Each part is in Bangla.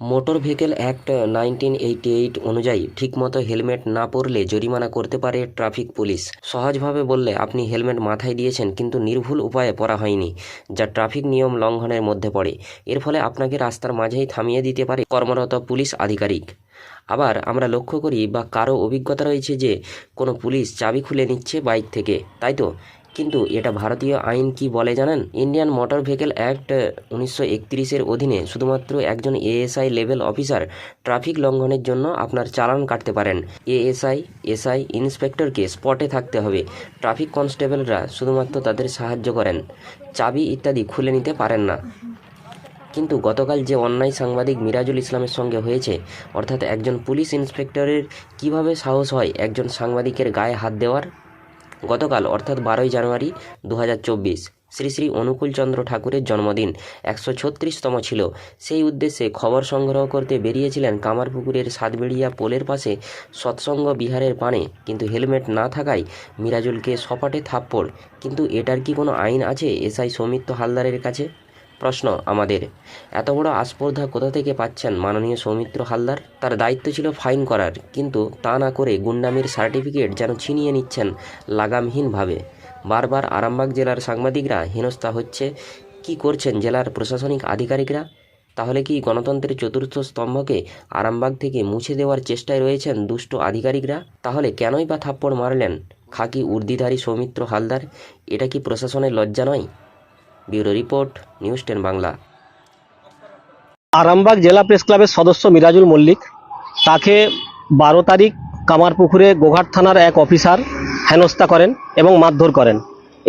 Motor vehicle act nineteen eighty eight অনুযায়ী ঠিকমতো হেলমেট না পরলে জরিমানা করতে পারে ট্রাফিক পুলিশ। সহজভাবে বললে আপনি হেলমেট মাথায় দিয়েছেন কিন্তু নির্ভুল উপায়ে পরা হয়নি, যা ট্রাফিক নিয়ম লঙ্ঘনের মধ্যে পড়ে। এর ফলে আপনাকে রাস্তার মাঝেই থামিয়ে দিতে পারে কর্মরত পুলিশ আধিকারিক। আবার আমরা লক্ষ্য করি বা কারও অভিজ্ঞতা রয়েছে যে কোনো পুলিশ চাবি খুলে নিচ্ছে বাইক থেকে, তাই তো? কিন্তু এটা ভারতীয় আইন কি বলে জানেন? ইন্ডিয়ান মোটর ভেহিকেল অ্যাক্ট উনিশশো একত্রিশের অধীনে শুধুমাত্র একজন এএসআই লেভেল অফিসার ট্রাফিক লঙ্ঘনের জন্য আপনার চালান কাটতে পারেন। এএসআই, এসআই ইন্সপেক্টরকে স্পটে থাকতে হবে। ট্রাফিক কনস্টেবলরা শুধুমাত্র তাদের সাহায্য করেন। চাবি ইত্যাদি খুলে নিতে পারেন না। কিন্তু গতকাল যে অন্যায় সাংবাদিক মিরাজুল ইসলামের সঙ্গে হয়েছে, অর্থাৎ একজন পুলিশ ইন্সপেক্টরের কীভাবে সাহস হয় একজন সাংবাদিকের গায়ে হাত দেওয়ার? গতকাল, অর্থাৎ বারোই জানুয়ারি দু হাজার চব্বিশ, শ্রী শ্রী অনুকূলচন্দ্র ঠাকুরের জন্মদিন একশো ছত্রিশতম ছিল। সেই উদ্দেশ্যে খবর সংগ্রহ করতে বেরিয়েছিলেন কামারপুকুরের সাতবেড়িয়া পোলের পাশে সৎসঙ্গ বিহারের পানে। কিন্তু হেলমেট না থাকায় মিরাজুলকে সপাটে থাপ্পড়। কিন্তু এটার কি কোনো আইন আছে এসআই সৌমিত্র হালদারের কাছে? প্রশ্ন আমাদের। এত বড় আস্পর্ধা কোথা থেকে পাচ্ছেন মাননীয় সৌমিত্র হালদার? তার দায়িত্ব ছিল ফাইন করার, কিন্তু তা না করে গুন্ডামির সার্টিফিকেট যেন ছিনিয়ে নিচ্ছেন লাগামহীনভাবে। বারবার আরামবাগ জেলার সাংবাদিকরা হেনস্থা হচ্ছে, কি করছেন জেলার প্রশাসনিক আধিকারিকরা? তাহলে কি গণতন্ত্রের চতুর্থ স্তম্ভকে আরামবাগ থেকে মুছে দেওয়ার চেষ্টায় রয়েছেন দুষ্ট আধিকারিকরা? তাহলে কেনই বা থাপ্পড় মারলেন খাকি উর্দিধারী সৌমিত্র হালদার? এটা কি প্রশাসনের লজ্জা নয়? Bureau report, news ten Bangla. Arambagh জেলা প্রেস ক্লাবের সদস্য মিরাজুল মল্লিক, তাকে বারো তারিখ কামারপুকুরে গোঘাট থানার এক অফিসার হেনস্থা করেন এবং মারধর করেন।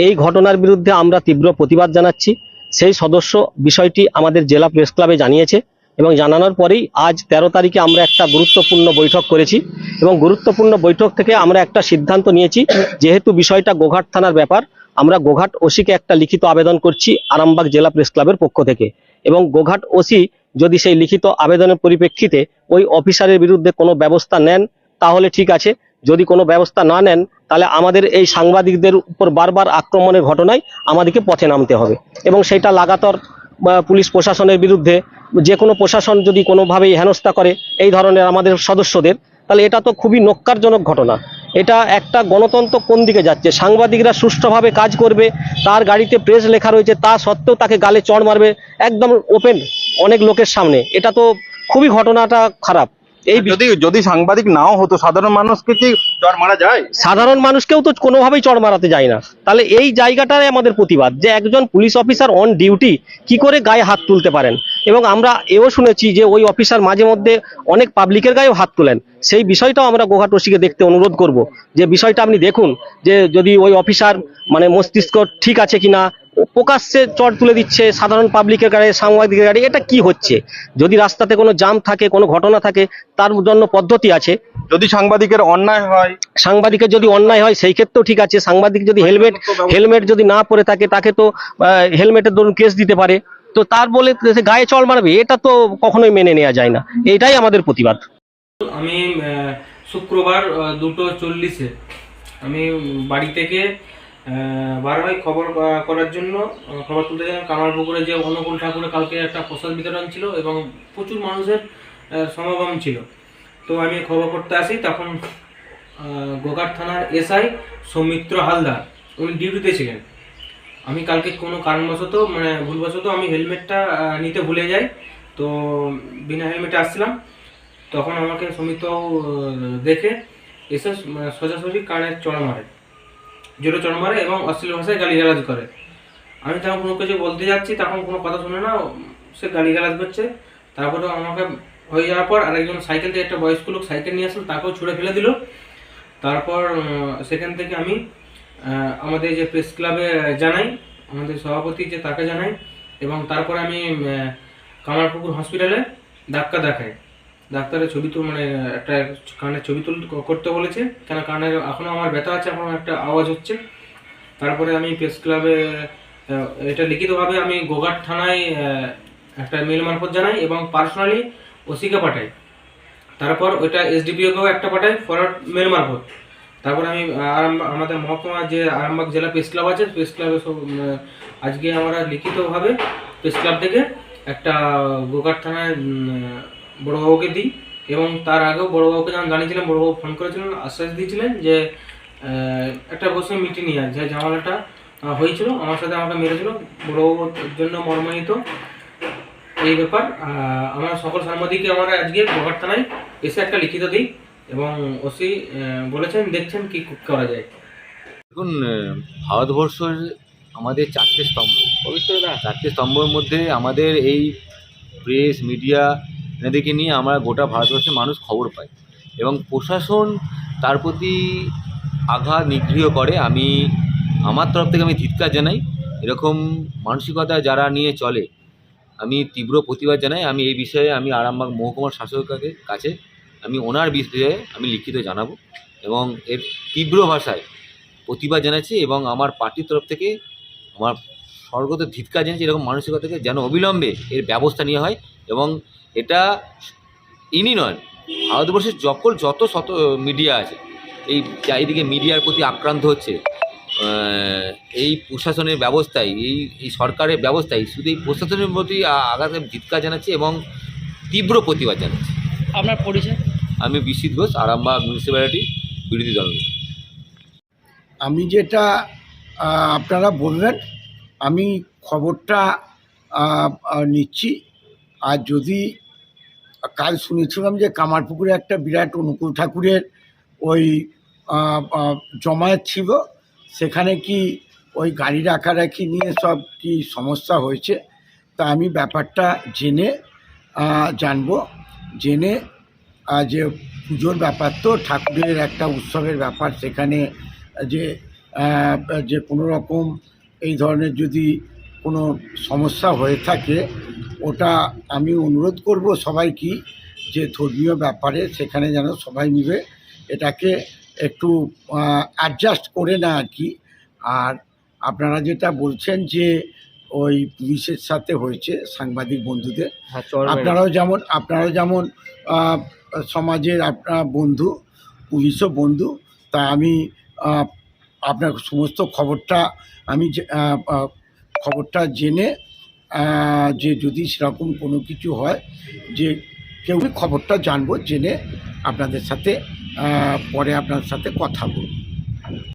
এই ঘটনার বিরুদ্ধে আমরা তীব্র প্রতিবাদ জানাচ্ছি। সেই সদস্য বিষয়টি আমাদের জেলা প্রেস ক্লাবে জানিয়েছে এবং জানানোর পরেই আজ তেরো তারিখে আমরা একটা গুরুত্বপূর্ণ বৈঠক করেছি এবং গুরুত্বপূর্ণ বৈঠক থেকে আমরা একটা সিদ্ধান্ত নিয়েছি, যেহেতু বিষয়টা গোঘাট থানার ব্যাপার আমরা গোঘাট ওসিকে একটা লিখিত আবেদন করছি আরামবাগ জেলা প্রেস ক্লাবের পক্ষ থেকে। এবং গোঘাট ওসি যদি সেই লিখিত আবেদনের পরিপ্রেক্ষিতে ওই অফিসারের বিরুদ্ধে কোনো ব্যবস্থা নেন, তাহলে ঠিক আছে। যদি কোনো ব্যবস্থা না নেন, তাহলে আমাদের এই সাংবাদিকদের উপর বারবার আক্রমণের ঘটনায় আমাদেরকে পথে নামতে হবে। এবং সেটা লাগাতার পুলিশ প্রশাসনের বিরুদ্ধে যে কোনো প্রশাসন যদি কোনোভাবেই হেনস্থা করে, এই ধরনের আমাদের সদস্যদের তাহলে এটা তো খুবই নক্কারজনক ঘটনা। এটা একটা গণতন্ত্র কোন দিকে যাচ্ছে? সাংবাদিকরা সুষ্ঠুভাবে কাজ করবে, তার গাড়িতে প্রেস লেখা রয়েছে, তা সত্ত্বেও তাকে গালে চড় মারবে, একদম ওপেন অনেক লোকের সামনে। এটা তো খুবই ঘটনাটা খারাপ। এই যদি যদি সাংবাদিক নাও হতো সাধারণ মানুষকে কি চর মারা যায়? সাধারণ মানুষকেও তো কোনোভাবেই চর মারাতে যায় না। তাহলে এই জায়গাটাই আমাদের প্রতিবাদ যে একজন পুলিশ অফিসার অন ডিউটি কি করে গায়ে হাত তুলতে পারেন। এবং আমরা এও শুনেছি যে ওই অফিসার মাঝে মধ্যে অনেক পাবলিকের গায়েও হাত তোলেন। সেই বিষয়টাও আমরা গোঘাট ওসিকে দেখতে অনুরোধ করব। যে বিষয়টা আপনি দেখুন যে যদি ওই অফিসার মানে মস্তিষ্ক ঠিক আছে কিনা প্রকাশ্যে চট তুলে দিচ্ছে সাধারণ পাবলিকের গাড়ি সাংবাদিকের গাড়ি এটা কি হচ্ছে? যদি রাস্তাতে কোনো জাম থাকে কোনো ঘটনা থাকে তার জন্য পদ্ধতি আছে? যদি সাংবাদিকের অন্যায় হয়? সাংবাদিকের যদি অন্যায় হয় সেই ক্ষেত্রেও ঠিক আছে। সাংবাদিক যদি হেলমেট হেলমেট যদি না পরে থাকে তাকে তো হেলমেটের ধরুন কেস দিতে পারে। তো তার বলে গায়ে চল মারবে এটা তো কখনোই মেনে নেওয়া যায় না। এটাই আমাদের প্রতিবাদ। আমি শুক্রবার দুটো চল্লিশে আমি বাড়ি থেকে আহ, বার হই খবর করার জন্য খবর তুলতে গেলাম কামারপুকুরে যে অনুকূল ঠাকুরের কালকে একটা প্রসাদ বিতরণ ছিল এবং প্রচুর মানুষের সমাগম ছিল। তো আমি খবর করতে আসি তখন গোঘাট থানার এসআই সৌমিত্র হালদার উনি ডিউটিতে ছিলেন। আমি কালকে কোনো কারণবশত মানে ভুলবশত আমি হেলমেটটা নিতে ভুলে যাই। তো বিনা হেলমেটে আসছিলাম। তখন আমাকে সমিত দেখে এসে মানে সোজাসুজি কানের চড় মারে। জোরে চড় মারে এবং অশ্লীল ভাষায় গালিগালাজ করে। আমি তখন কোনো কিছু বলতে যাচ্ছি, তখন কোনো কথা শুনে না, সে গালিগালাজ করছে। তারপরে আমাকে হয়ে যাওয়ার পর আরেকজন সাইকেল থেকে একটা বয়স্ক লোক সাইকেল নিয়ে আসলো, তাকেও ছুঁড়ে ফেলে দিল। তারপর সেখান থেকে আমি আমাদের যে প্রেস ক্লাবে জানাই, আমাদের সভাপতি যে তাকে জানাই এবং তারপর আমি কামারপুকুর হসপিটালে ধাক্কা দেখাই। ডাক্তারের ছবি তো মানে একটা কানের ছবি তুল করতে বলেছে, কেন কানের এখনও আমার ব্যথা আছে, এখনও একটা আওয়াজ হচ্ছে। তারপরে আমি প্রেস ক্লাবে এটা লিখিতভাবে আমি গোঘাট থানায় একটা মেল মারফত জানাই এবং পার্সোনালি ওসিকে পাঠাই। তারপর ওইটা এসডিপিওকেও একটা পাঠাই, ফরওয়ার্ড মেল মারফত। তারপর আমি আমাদের মহকুমা যে আরামবাগ জেলা প্রেস ক্লাব আছে, প্রেস ক্লাবে সব আজকে আমরা লিখিতভাবে প্রেস ক্লাব থেকে একটা গোঘাট থানায় বড়োবাবুকে দিই এবং তার আগেও বড়োবাবুকে যখন জানিয়েছিলাম বড়োবাবু ফোন করেছিলেন আশ্বাস দিয়েছিলেন যে একটা বসে মিটিয়ে নিয়ে যে ঝামেলাটা হয়েছিল আমার সাথে আমাকে মেরেছিল বড়োবাবুর জন্য মর্মাহিত। এই ব্যাপার আমরা সকল সাংবাদিককে আমরা আজকে গোহাট থানায় এসে একটা লিখিত দিই এবং ওসি বলেছেন দেখছেন কি করা যায়। দেখুন ভারতবর্ষের আমাদের চারটে স্তম্ভ। চারটে স্তম্ভের মধ্যে আমাদের এই প্রেস মিডিয়া এনাদেরকে নিয়ে আমরা গোটা ভারতবর্ষের মানুষ খবর পাই। এবং প্রশাসন তার প্রতি আঘাত নিগৃহ করে, আমি আমার তরফ থেকে আমি ধিক্কার জানাই, এরকম মানসিকতা যারা নিয়ে চলে, আমি তীব্র প্রতিবাদ জানাই। আমি এই বিষয়ে আমি আরামবাগ মহকুমার শাসকের কাছে, আমি ওনার বিষয়ে আমি লিখিত জানাব এবং এর তীব্র ভাষায় প্রতিবাদ জানাচ্ছি এবং আমার পার্টির তরফ থেকে আমার স্বর্গত ধিৎকার জানাচ্ছি এরকম মানসিকতা থেকে যেন অবিলম্বে এর ব্যবস্থা নেওয়া হয় এবং এটা ইনি নয় ভারতবর্ষের যখন যত শত মিডিয়া আছে এই চারিদিকে মিডিয়ার প্রতি আক্রান্ত হচ্ছে এই প্রশাসনের ব্যবস্থায় এই এই সরকারের ব্যবস্থায় শুধু এই প্রশাসনের প্রতি আঘাতে ধিৎকার জানাচ্ছি এবং তীব্র প্রতিবাদ জানাচ্ছে। আপনার পরিচয়? আমি বিশ্বজিৎ ঘোষ আরামবাগ মিউনিসিপ্যালিটি বিরোধী দল। আমি যেটা আপনারা বললেন আমি খবরটা নিচ্ছি। আর যদি কাল শুনেছিলাম যে কামারপুকুরে একটা বিরাট অনুকূল ঠাকুরের ওই জমায়েত ছিল, সেখানে কি ওই গাড়ি রাখারাখি নিয়ে সব কি সমস্যা হয়েছে, তা আমি ব্যাপারটা জেনে জানব। জেনে যে পুজোর ব্যাপার তো, ঠাকুরের একটা উৎসবের ব্যাপার সেখানে যে যে কোনো রকম এই ধরনের যদি কোনো সমস্যা হয়ে থাকে ওটা আমি অনুরোধ করব সবাইকে যে ধর্মীয় ব্যাপারে সেখানে যেন সবাই মিলে এটাকে একটু অ্যাডজাস্ট করে না আর কি। আর আপনারা যেটা বলছেন যে ওই পুলিশের সাথে হয়েছে সাংবাদিক বন্ধুদের আপনারাও যেমন আপনারাও যেমন সমাজের আপনার বন্ধু পুলিশও বন্ধু তা আমি আপনার সমস্ত খবরটা আমি খবরটা জেনে যে যদি সেরকম কোনো কিছু হয়, যে কেউ খবরটা জানব, জেনে আপনাদের সাথে পরে আপনার সাথে কথা বলব।